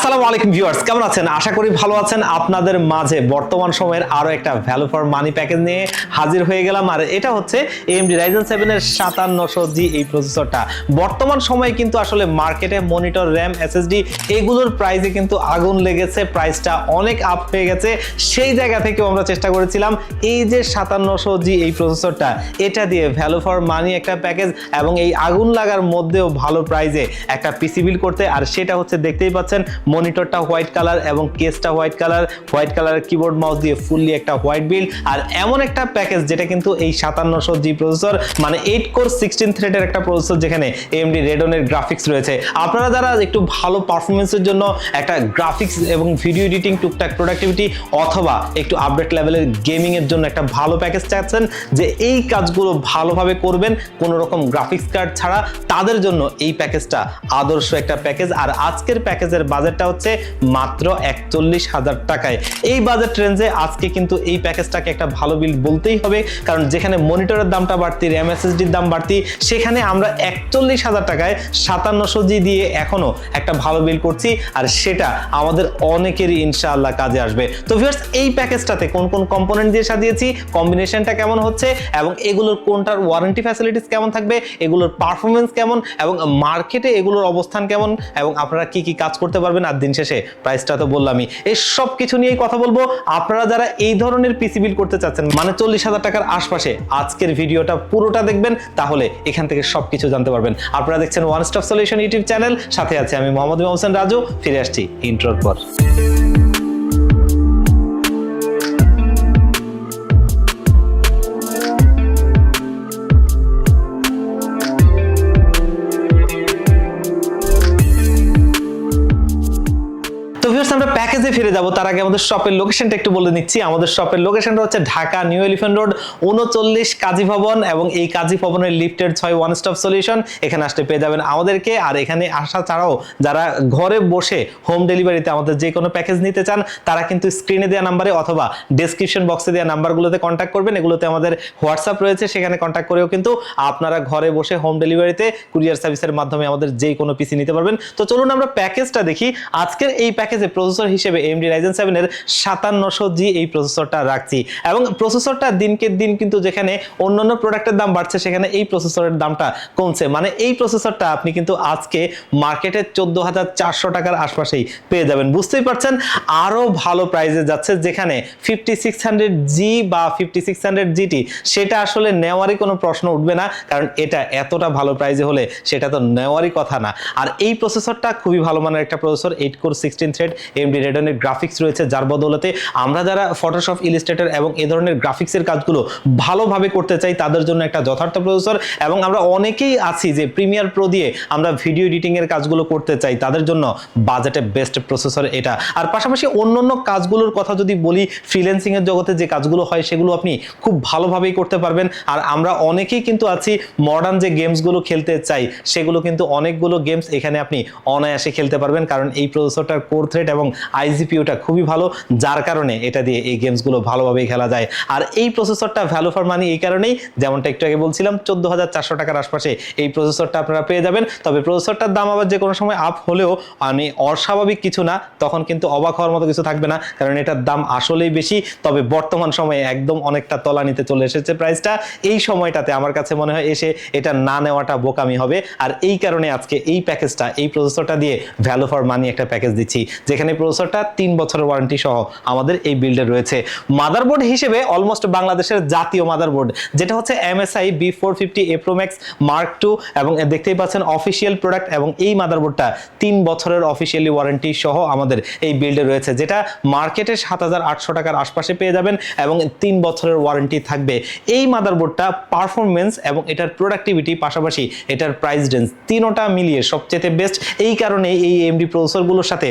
আসসালামু আলাইকুম ভিউয়ার্স, কেমন আছেন? আশা করি ভালো আছেন। আপনাদের মাঝে বর্তমান সময়ের আরও একটা ভ্যালু ফর মানি প্যাকেজ নিয়ে হাজির হয়ে গেলাম। আর এটা হচ্ছে AMD Ryzen 7 এর 5700 জি এই প্রসেসরটা বর্তমান সময়ে কিন্তু আসলে মার্কেটে মনিটর র্যাম এসএসডি এগুলোর প্রাইসে কিন্তু আগুন লেগেছে। প্রাইসটা অনেক আপ হয়ে গেছে। সেই জায়গা থেকেও আমরা চেষ্টা করেছিলাম এই যে 5700 জি এই প্রসেসরটা এটা দিয়ে ভ্যালু ফর মানি একটা প্যাকেজ এবং এই আগুন লাগার মধ্যেও ভালো প্রাইজে একটা পিসি বিল করতে। আর সেটা হচ্ছে দেখতেই পাচ্ছেন মনিটরটা হোয়াইট কালার এবং কেসটা হোয়াইট কালার। হোয়াইট কালারের কিবোর্ড মাউস দিয়ে ফুললি একটা হোয়াইট বিল আর এমন একটা প্যাকেজ যেটা কিন্তু এই সাতান্নশো জি প্রসেসর মানে এইট কোর সিক্সটিন থ্রেডের একটা প্রসেসর যেখানে এমডি রেডনের গ্রাফিক্স রয়েছে। আপনারা যারা একটু ভালো পারফরমেন্সের জন্য একটা গ্রাফিক্স এবং ভিডিও এডিটিং টুকটাক প্রোডাক্টিভিটি অথবা একটু আপডেট লেভেলের গেমিং এর জন্য একটা ভালো প্যাকেজ চাচ্ছেন, যে এই কাজগুলো ভালোভাবে করবেন, কোনো রকম গ্রাফিক্স কার্ড ছাড়া, তাদের জন্য এই প্যাকেজটা আদর্শ একটা প্যাকেজ আর আজকের প্যাকেজের বাজেটটা হচ্ছে মাত্র একচল্লিশ হাজার টাকায়। এই বাজেট রেঞ্জে আজকে কিন্তু এই প্যাকেজটাকে একটা ভালো বিল বলতেই হবে, কারণ যেখানে মনিটরের দামটা বাড়তি র্যাম এসএসডির দাম বাড়তি, সেখানে আমরা একচল্লিশ হাজার টাকায় সাতান্নশো জি দিয়ে এখনও একটা ভালো বিল করছি, আর সেটা আমাদের অনেকেরই ইনশাআল্লাহ কাজে আসবে। তো ভিউয়ার্স এই প্যাকেজটাতে কোন কোন কম্পোনেন্ট দিয়ে সাজিয়েছি কম্বিনেশনটা কেমন হচ্ছে, এবং এগুলোর কোনটার ওয়ারেন্টি ফ্যাসিলিটিস কেমন থাকবে, এগুলোর পারফরমেন্স কেমন, এবং মার্কেটে এগুলোর অবস্থান কেমন, এবং আপনারা কি কি কাজ করতে পারবেন আর দিন শেষে প্রাইসটা তো বললামই। এই সব কিছু নিয়েই কথা বলব। আপনারা যারা এই ধরনের পিসি বিল করতে চাচ্ছেন মানে চল্লিশ হাজার টাকার আশপাশে, আজকের ভিডিওটা পুরোটা দেখবেন, তাহলে এখান থেকে সব কিছু জানতে পারবেন। আপনারা দেখছেন one stop solution YouTube channel, সাথে আছে আমি মোহাম্মদ হোসেন রাজু, ফিরে আসছি ইন্ট্রোর পর। আমরা প্যাকেজে ফিরে যাব, তার আগে আমাদের শপের লোকেশনটা একটু বলে নিচ্ছি। আমাদের শপের লোকেশনটা হচ্ছে ঢাকা নিউ এলিফ্যান্ট রোড উনচল্লিশ কাজী ভবন এবং এই কাজী ভবনের লিফটের ছয় ওয়ান স্টপ সলিউশন এখানে আসতে পেয়ে যাবেন আমাদেরকে আর এখানে আসা ছাড়াও যারা ঘরে বসে হোম ডেলিভারিতে আমাদের যে কোনো প্যাকেজ নিতে চান, তারা কিন্তু স্ক্রিনে দেওয়া নাম্বারে অথবা ডেসক্রিপশন বক্সে দেওয়া নাম্বারগুলোতে কন্ট্যাক্ট করবেন। এগুলোতে আমাদের হোয়াটসঅ্যাপ রয়েছে, সেখানে কন্ট্যাক্ট করেও কিন্তু আপনারা ঘরে বসে হোম ডেলিভারিতে কুরিয়ার সার্ভিসের মাধ্যমে আমাদের যে কোনো পিসি নিতে পারবেন। তো চলুন আমরা প্যাকেজটা দেখি। আজকের এই প্যাকেজে প্রসেসর হিসেবে Ryzen 7 এর সাতান্নশো জি এই প্রসেসরটা রাখছি। এবং প্রসেসরটা দিনকে দিন কিন্তু যেখানে অন্যান্য প্রোডাক্টের দাম বাড়ছে, সেখানে এই প্রসেসরের দামটা কমছে। মানে এই প্রসেসরটা আপনি কিন্তু আজকে মার্কেটে চোদ্দ হাজার চারশো টাকার আশপাশেই পেয়ে যাবেন। বুঝতেই পারছেন? আরও ভালো প্রাইসে যাচ্ছে, যেখানে ফিফটি সিক্স হান্ড্রেড জি বা ফিফটি সিক্স হান্ড্রেড জিটি সেটা আসলে নেওয়ারই কোনো প্রশ্ন উঠবে না, কারণ এটা এতটা ভালো প্রাইসে হলে সেটা তো নেওয়ারই কথা না। আর এই প্রসেসরটা খুবই ভালো মানের একটা processor eight core sixteen thread AMD রেডনের graphics রয়েছে যার বদলতে আমরা যারা ফটোশপ ইলিস্ট্রেটর এবং এ ধরনের গ্রাফিক্সের কাজগুলো ভালোভাবে করতে চাই, তাদের জন্য একটা যথার্থ প্রসেসর এবং আমরা অনেকেই আছি যে প্রিমিয়ার প্রো দিয়ে আমরা ভিডিও এডিটিং এর কাজগুলো করতে চাই, তাদের জন্য বাজেটে বেস্ট প্রসেসর এটা। আর পাশাপাশি অন্য অন্য কাজগুলোর কথা যদি বলি ফ্রিল্যান্সিং এর জগতে যে কাজগুলো হয়, সেগুলো আপনি খুব ভালোভাবেই করতে পারবেন। আর আমরা অনেকেই কিন্তু আছি মডার্ন যে গেমসগুলো খেলতে চাই, সেগুলো কিন্তু অনেকগুলো গেমস এখানে আপনি অনায়াসে খেলতে পারবেন, কারণ এই প্রসেসরটার কোর থ্রেড এবং আইজিপিউটা খুবই ভালো, যার কারণে এটা দিয়ে এই গেমসগুলো ভালোভাবেই খেলা যায়। আর এই প্রসেসরটা ভ্যালু ফর মানি এই কারণেই, যেমনটা একটু আগে বলছিলাম, চোদ্দ হাজার চারশো টাকার আশপাশে এই প্রসেসরটা আপনারা পেয়ে যাবেন। তবে প্রসেসরটার দাম আবার যে কোনো সময় আপ হলেও মানে অস্বাভাবিক কিছু না, তখন কিন্তু অবাক হওয়ার মতো কিছু থাকবে না, কারণ এটার দাম আসলেই বেশি। তবে বর্তমান সময়ে একদম অনেকটা তলা নিতে চলে এসেছে প্রাইসটা এই সময়টাতে আমার কাছে মনে হয় এসে এটা না নেওয়াটা বোকামি হবে। আর এই কারণে আজকে এই প্যাকেজটা এই প্রসেসরটা দিয়ে ভ্যালু ফর মানি একটা প্যাকেজ দিচ্ছি, যেখানে প্রসেসরটা তিন বছরের ওয়ারেন্টি সহ আমাদের এই বিল্ডে রয়েছে। মাদারবোর্ড হিসেবে অলমোস্ট বাংলাদেশের জাতীয় মাদারবোর্ড যেটা হচ্ছে MSI B four fifty A Pro Max mark two এবং দেখতেই পাচ্ছেন অফিসিয়াল প্রোডাক্ট এবং এই মাদারবোর্ডটা তিন বছরের অফিসিয়ালি ওয়ারেন্টি সহ আমাদের এই বিল্ডে রয়েছে, যেটা মার্কেটে সাত হাজার আটশো টাকার আশপাশে পেয়ে যাবেন এবং তিন বছরের ওয়ারেন্টি থাকবে। এই মাদারবোর্ডটা পারফরমেন্স এবং এটার প্রোডাক্টিভিটি পাশাপাশি এটার প্রাইস রেঞ্জ তিনোটা মিলিয়ে সবচেয়ে বেস্ট এই কারণে এই এমডি প্রসেসরগুলোর সাথে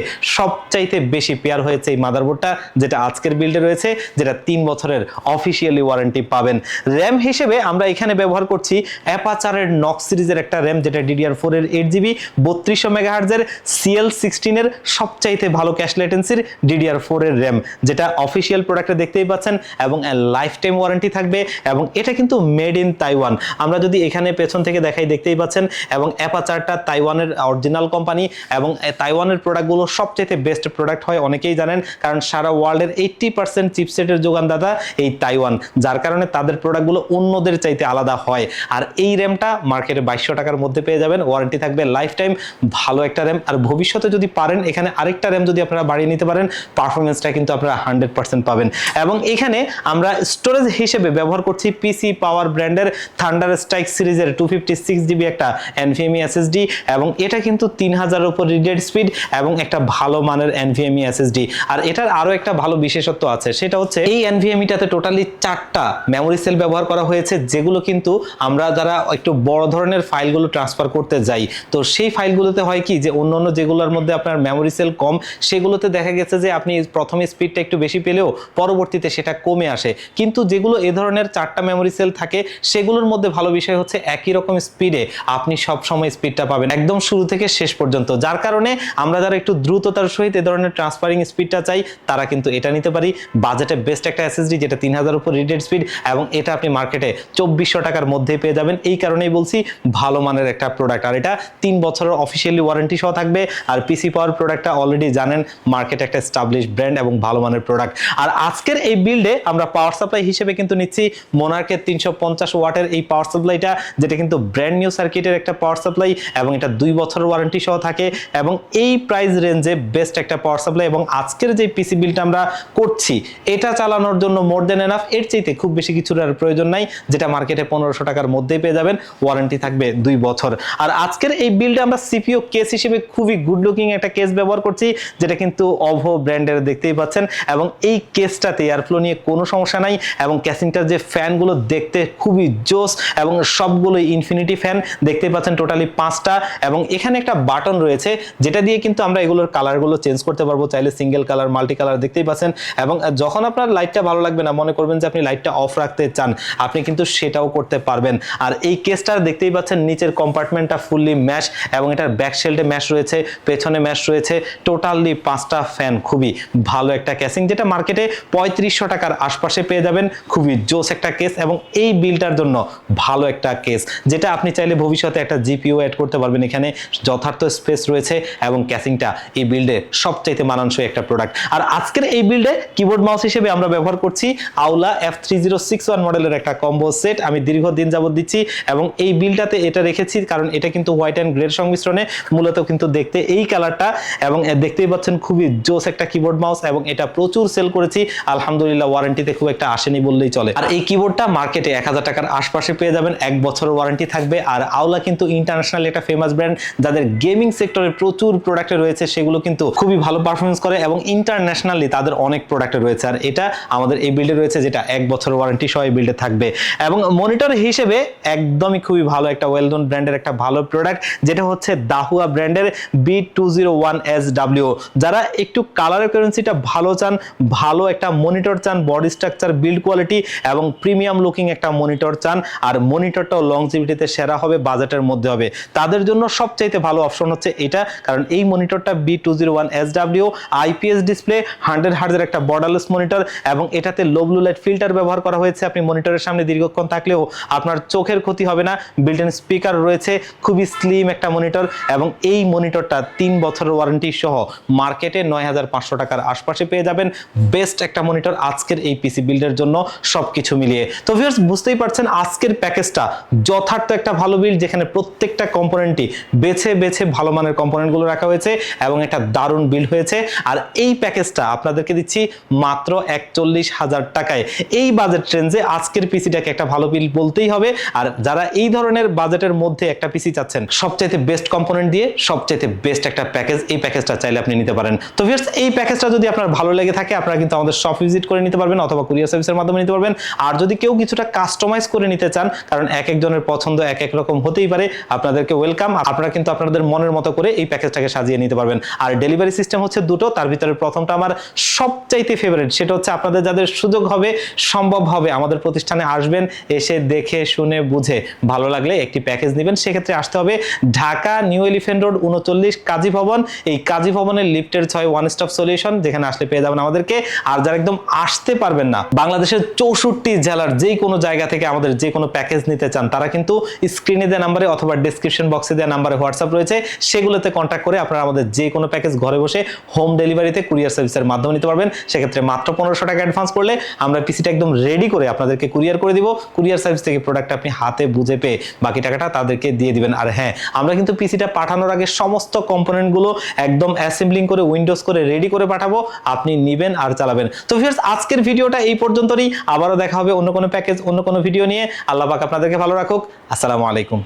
সবচাইতে বেশি পেয়ার হয়েছে এই মাদারবোর্ডটা, যেটা আজকের বিল্ডে রয়েছে, যেটা তিন বছরের অফিসিয়ালি ওয়ারেন্টি পাবেন। র্যাম হিসেবে আমরা এখানে ব্যবহার করছি অ্যাপাচারের নক সিরিজের একটা র্যাম যেটা ডিডিআর ফোর এর এইট জিবি বত্রিশশো মেগাহার্জের সিএল সিক্সটিনের সবচাইতে ভালো ক্যাশ লেটেন্সির ডিডিআর ফোর এর র্যাম যেটা অফিসিয়াল প্রোডাক্টে দেখতেই পাচ্ছেন, এবং লাইফ টাইম ওয়ারেন্টি থাকবে, এবং এটা কিন্তু মেড ইন তাইওয়ান আমরা যদি এখানে পেছন থেকে দেখাই, দেখতেই পাচ্ছেন, এবং অ্যাপাচারটা তাইওয়ানের অরিজিনাল কোম্পানি এবং তাইওয়ানের প্রোডাক্টগুলো সবচাইতে বেস্ট প্রোডাক্ট হয়, অনেকেই জানেন, কারণ সারা ওয়ার্ল্ডের এইট্টি পার্সেন্ট চিপসেটের যোগানদাতা এই তাইওয়ান যার কারণে তাদের প্রোডাক্টগুলো অন্যদের চাইতে আলাদা হয়। আর এই র্যামটা মার্কেটে বাইশশো টাকার মধ্যে পেয়ে যাবেন ওয়ারেন্টি থাকবে লাইফ টাইম ভালো একটা র্যাম আর ভবিষ্যতে যদি পারেন, এখানে আরেকটা র্যাম যদি আপনারা বাড়িয়ে নিতে পারেন পারফরমেন্সটা কিন্তু আপনারা হান্ড্রেড পার্সেন্ট পাবেন। এবং এখানে আমরা স্টোরেজ হিসেবে ব্যবহার করছি পিসি পাওয়ার ব্র্যান্ডের থান্ডার স্ট্রাইক সিরিজের টু ফিফটি সিক্স জিবি একটা এনভিএমই এসএসডি এবং এটা কিন্তু তিন হাজারের উপর রিডেড স্পিড এবং একটা ভালো মানের এনভিএমই এসএসডি আর এটার আরও একটা ভালো বিশেষত্ব আছে, সেটা হচ্ছে এই এনভিএমইটাতে টোটালি চারটা মেমোরি সেল ব্যবহার করা হয়েছে, যেগুলো কিন্তু আমরা যারা একটু বড় ধরনের ফাইলগুলো ট্রান্সফার করতে যাই, তো সেই ফাইলগুলোতে হয় কি যে অন্য অন্য যেগুলোর মধ্যে আপনার মেমোরি সেল কম, সেগুলোতে দেখা গেছে যে আপনি প্রথমে স্পিডটা একটু বেশি পেলেও পরবর্তীতে সেটা কমে আসে। কিন্তু যেগুলো এ ধরনের চারটা মেমোরি সেল থাকে, সেগুলোর মধ্যে ভালো বিষয় হচ্ছে একই রকম স্পিডে আপনি সব সময় স্পিডটা পাবেন, একদম শুরু থেকে শেষ পর্যন্ত। যার কারণে আমরা যারা একটু দ্রুততার সহিত এ ধরনের ট্রান্সফারিং স্পিডটা চাই, তারা কিন্তু এটা নিতে পারি। বাজেটে বেস্ট একটা এসএসডি যেটা তিন হাজার উপর রিডেড স্পিড এবং এটা আপনি মার্কেটে চব্বিশশো টাকার মধ্যে পেয়ে যাবেন। এই কারণেই বলছি, ভালো মানের একটা প্রোডাক্ট আর এটা তিন বছরের অফিসিয়ালি ওয়ারেন্টি সহ থাকবে। আর পিসি পাওয়ার প্রোডাক্টটা অলরেডি জানেন মার্কেটে একটা স্টাবলিশ ব্র্যান্ড এবং ভালো মানের প্রোডাক্ট আর আজকের এই বিল্ডে আমরা পাওয়ার সাপ্লাই হিসেবে কিন্তু নিচ্ছি মোনার্কের তিনশো পঞ্চাশ ওয়াটের এই পাওয়ার সাপ্লাইটা যেটা কিন্তু ব্র্যান্ড নিউ সার্কিটের একটা পাওয়ার সাপ্লাই এবং এটা দুই বছরের ওয়ারেন্টি সহ থাকে। এবং এই প্রাইস রেঞ্জে বেস্ট একটা পাওয়ার সাপ্লাই এবং আজকের যে পিসি বিলটা আমরা করছি, এটা চালানোর জন্য মোর দেন এনাফ এর চাইতে খুব বেশি কিছুর আর প্রয়োজন নাই, যেটা মার্কেটে পনেরোশো টাকার মধ্যেই পেয়ে যাবেন ওয়ারেন্টি থাকবে দুই বছর। আর আজকের এই বিলটা আমরা সিপিও কেস হিসেবে খুবই গুড লুকিং একটা কেস ব্যবহার করছি, যেটা কিন্তু অভো ব্র্যান্ডের দেখতেই পাচ্ছেন, এবং এই কেসটাতে এয়ারফ্লো নিয়ে কোনো সমস্যা নাই, এবং ক্যাসিংটার যে ফ্যানগুলো দেখতে খুবই জোস, এবং সবগুলো ইনফিনিটি ফ্যান দেখতে পাচ্ছেন টোটালি পাঁচটা, এবং এখানে একটা বাটন রয়েছে, যেটা দিয়ে কিন্তু আমরা এগুলোর কালারগুলো চেঞ্জ করতে পারব, চাইলে সিঙ্গেল কালার মাল্টি কালার দেখতেই পাচ্ছেন। এবং যখন আপনার লাইটটা ভালো লাগবে না, মনে করবেন যে আপনি লাইটটা অফ রাখতে চান, আপনি কিন্তু সেটাও করতে পারবেন। আর এই কেসটা দেখতেই পাচ্ছেন, নিচের কম্পার্টমেন্টটা ফুললি ম্যাশ এবং এটার ব্যাক শেল্ডে ম্যাশ রয়েছে, পেছনে ম্যাশ রয়েছে টোটালি পাঁচটা ফ্যান খুবই ভালো একটা ক্যাসিং যেটা মার্কেটে পঁয়ত্রিশশো টাকার আশপাশে পেয়ে যাবেন, খুবই জোস একটা কেস এবং এই বিলটার জন্য ভালো একটা কেস যেটা আপনি চাইলে ভবিষ্যতে একটা জিপিও অ্যাড করতে পারবেন এখানে, যথার্থ স্পেস রয়েছে এবং ক্যাসিংটা এই বিল্ডে সবচাইতে মানানসই একটা প্রোডাক্ট আর আজকের এই বিল্ডে কিবোর্ড মাউস হিসেবে আমরা ব্যবহার করছি Aula F three zero six one মডেলের একটা কম্বো সেট আমি দীর্ঘদিন যাবত দিচ্ছি এবং এই বিলটাতে এটা রেখেছি কারণ এটা কিন্তু হোয়াইট অ্যান্ড গ্রের সংমিশ্রণে মূলত কিন্তু দেখতে এই কালারটা এবং দেখতেই পাচ্ছেন খুবই জোস একটা কিবোর্ড মাউস এবং এটা প্রচুর সেল করেছি। আলহামদুলিল্লাহ ওয়ারেন্টিতে খুব একটা আসেনি বললেই চলে। আর এই কিবোর্ডটা মার্কেটে এক হাজার টাকার আশপাশে পেয়ে যাবেন। এক বছরের ওয়ারেন্টি থাকবে। আর আওলা কিন্তু ইন্টারন্যাশনাল একটা ফেমাস ব্র্যান্ড যাদের গেমিং সেক্টরে প্রচুর প্রোডাক্টে রয়েছে, সেগুলো কিন্তু খুবই ভালো পারফরমেন্স করে এবং ইন্টারন্যাশনালি তাদের অনেক প্রোডাক্ট রয়েছে। আর এটা আমাদের এই বিল্ডে রয়েছে যেটা এক বছর ওয়ারেন্টি সহ এই বিল্ডে থাকবে। এবং মনিটর হিসেবে একদমই খুবই ভালো একটা ওয়েল নোন ব্র্যান্ডের একটা ভালো প্রোডাক্ট যেটা হচ্ছে দাহুয়া ব্র্যান্ডের B two zero one S W যারা একটু কালারের কারেন্সিটা ভালো চান, ভালো একটা মনিটর চান বডি স্ট্রাকচার বিল্ড কোয়ালিটি এবং প্রিমিয়াম লুকিং একটা মনিটর চান, আর মনিটরটাও লংজিভিটিতে সেরা হবে বাজেটের মধ্যে হবে। তাদের জন্য সবচাইতে ভালো অপশন হচ্ছে এটা, কারণ এই মনিটরটা B two zero one S W IPS display hundred হার্ডের একটা বর্ডারলেস মনিটর এবং এটাতে লো ব্লু লাইট ফিল্টার ব্যবহার করা হয়েছে। আপনি মনিটরের সামনে দীর্ঘক্ষণ থাকলেও আপনার চোখের ক্ষতি হবে না। বিল্ট ইন স্পিকার রয়েছে, খুবই স্লিম একটা মনিটর এবং এই মনিটরটা তিন বছরের ওয়ারেন্টি সহ মার্কেটে নয় হাজার পাঁচশো টাকার আশপাশে পেয়ে যাবেন। বেস্ট একটা মনিটর আজকের এই পিসি বিল্ডের জন্য সব কিছু মিলিয়ে। তো ভিউয়ার্স বুঝতেই পারছেন, আজকের প্যাকেজটা যথার্থ একটা ভালো বিল্ড যেখানে প্রত্যেকটা কম্পোনেন্টই বেছে বেছে ভালো মানের কম্পোনেন্টগুলো রাখা হয়েছে এবং একটা দারুণ বিল্ড হয়েছে। আর এই প্যাকেজটা আপনাদেরকে দিচ্ছি মাত্র একচল্লিশ হাজার টাকায়। এই বাজেট রেঞ্জে আজকের পিসিটাকে একটা ভালো বিল্ড বলতেই হবে। আর যারা এই ধরনের বাজেটের মধ্যে একটা পিসি চাচ্ছেন, সবচাইতে বেস্ট কম্পোনেন্ট দিয়ে সবচাইতে বেস্ট একটা প্যাকেজ এই প্যাকেজটা চাইলে আপনি নিতে পারেন। তো ভিউয়ার্স এই প্যাকেজটা যদি আপনার ভালো লেগে থাকে, আপনারা কিন্তু আমাদের শপ ভিজিট করে নিতে পারবেন অথবা কুরিয়ার সার্ভিসের মাধ্যমে নিতে পারবেন। আর যদি কেউ কিছুটা কাস্টমাইজ করে নিতে চান, কারণ এক একজনের পছন্দ এক এক রকম হতেই পারে, আপনাদেরকে ওয়েলকাম আপনারা কিন্তু আপনাদের মনের মতো করে এই প্যাকেজটাকে সাজিয়ে নিতে পারবেন। আর ডেলিভারি সিস্টেম হচ্ছে দুটো, তার ভিতরে প্রথমটা আমার সবচাইতে ফেভারিট সেটা হচ্ছে আপনাদের যাদের সুযোগ হবে, সম্ভব হবে আমাদের প্রতিষ্ঠানে আসবেন, এসে দেখে, শুনে, বুঝে। ভালো লাগলে একটি প্যাকেজ নেবেন, সেক্ষেত্রে আসতে হবে ঢাকা নিউ এলিফেন্ট রোড উনচল্লিশ কাজী ভবন। এই কাজী ভবনের লিফটের ছয় ওয়ান স্টপ সলিউশন যেখানে আসলে পেয়ে যাবেন আমাদেরকে। আর যারা একদম আসতে পারবেন না, বাংলাদেশের চৌষট্টি জেলার যেই কোনো জায়গা থেকে আমাদের যে কোনো প্যাকেজ নিতে চান, তারা কিন্তু স্ক্রিনে দেওয়া নাম্বারে অথবা ডিসক্রিপশন বক্সে দেওয়া নাম্বারে হোয়াটসঅ্যাপ রয়েছে। সেগুলোতে কন্ট্যাক্ট করে আপনারা আমাদের যে কোনো প্যাকেজ ঘরে বসে হোম ডেলিভারিতে কুরিয়ার সার্ভিসের মাধ্যমে নিতে পারবেন। সেক্ষেত্রে মাত্র পনেরোশো টাকা অ্যাডভান্স করলে আমরা পিসিটা একদম রেডি করে আপনাদেরকে কুরিয়ার করে দিব। কুরিয়ার সার্ভিস থেকে প্রোডাক্ট আপনি হাতে বুঝে পেয়ে বাকি টাকাটা তাদেরকে দিয়ে দিবেন। আর হ্যাঁ আমরা কিন্তু পিসিটা পাঠানোর আগে সমস্ত কম্পোনেন্টগুলো একদম অ্যাসেম্বলিং করে উইন্ডোজ করে রেডি করে পাঠাবো। আপনি নিবেন আর চালাবেন। তো ভিউয়ার্স আজকের ভিডিওটা এই পর্যন্তই আবারও দেখা হবে অন্য কোনো প্যাকেজ অন্য কোনো ভিডিও নিয়ে। আল্লাহ পাক আপনাদেরকে ভালো রাখুক। আসসালামু আলাইকুম।